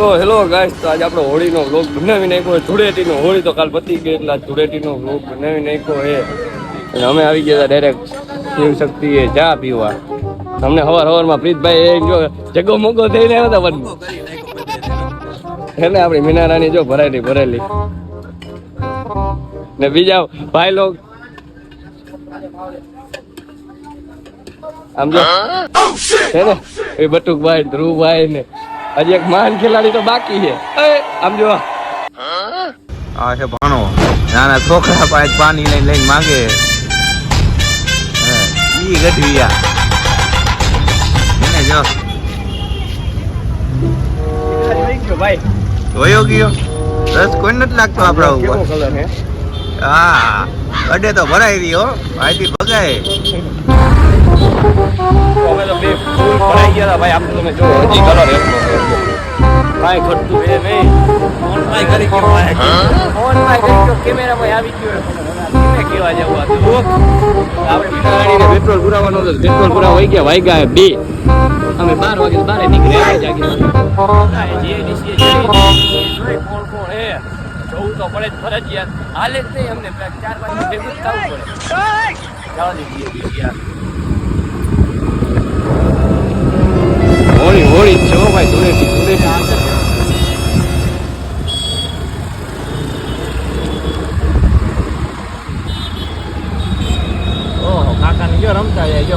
તો hello guys તો આજે આપણે હોળીનો વ્લોગ બનાવી નાખ્યો ધૂળેટીનો હોળી તો કાલ પતી ગઈ એટલે ધૂળેટીનો વ્લોગ બનાવી નાખ્યો છે. અને અમે આવી ગયા ડાયરેક્ટ શિવશક્તિ એ ચા પીવા. અમને હવાર હવારમાં પ્રીતભાઈ એ જો જગો મોગો થઈને આવ્યા હતા પણ એટલે આપણી મીનારાની જો ભરાયેલી ભરેલી. ને બીજા ભાઈ લોક આમ જો છે ને? એ બટુકભાઈ ધ્રુવભાઈ ને હજી એક મહાન ખેલાડી તો બાકી છે. આમ જો. આ છે ભાણો. નાના છોકરા પાસે પાણી લઈને લઈને માંગે. હે, ઈ ગઢવિયા એને જો. ભાઈ જોયો ગયો. રસ કોઈ નથી લાગતો આપણા ઉપર. હા અડે તો ભરાઈ રહ્યો. આઈથી ભગાય. અમે બે ગયા તમે જો હજી એટલો છે. કાંઈ કરી ગયો કરી ગયો ગયો પેટ્રોલ પુરાવાનો પેટ્રોલ પુરા વહી ગયા વાગ્યા બે અમે બાર વાગે બારે નીકળ્યા કોણ કોણ હે જોવું તો પડે ફરજિયાત હાલે જ નહીં અમને ચાર રમતા જાય, જો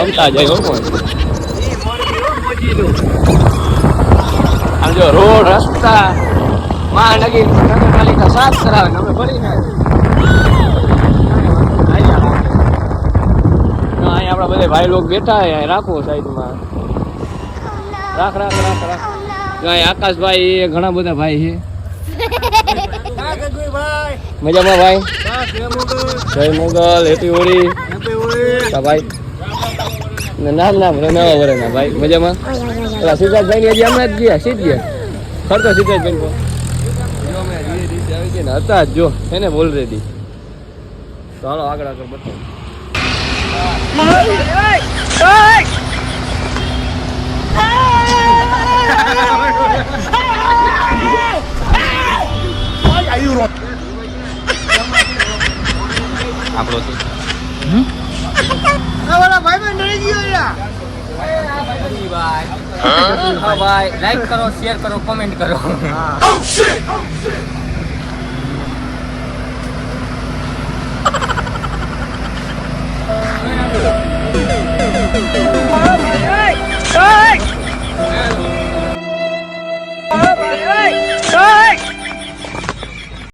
રમતા જાય આમ જો રોડ, રસ્તા મહાનગર નગરપાલિકા સાફ કરાવે ને અમે ભરી અહીંયા. આપણા બધા ભાઈ લોક બેઠા હે અહીં રાખો સાઈડમાં. રાખ રાખ રાખ રાખ. આકાશભાઈ ઘણા બધા ભાઈ છે. મજામાં ભાઈ? જય મોગલ. હેપી હોળી. હા ભાઈ. ને નામ નામ નવા વરેના ભાઈ મજામાં? પેલા સિદ્ધાર્થભાઈ ની હજી હમણાં જ ગયા સીધ ગયા. ફરતો સિદ્ધાર્થભાઈ કો ને હતા જ જો એને બોલ રેડી. ચાલો આગળ આગળ બતાવો. આપણો તો. હા ભાઈ. લાઈક કરો શેર કરો કોમેન્ટ કરો.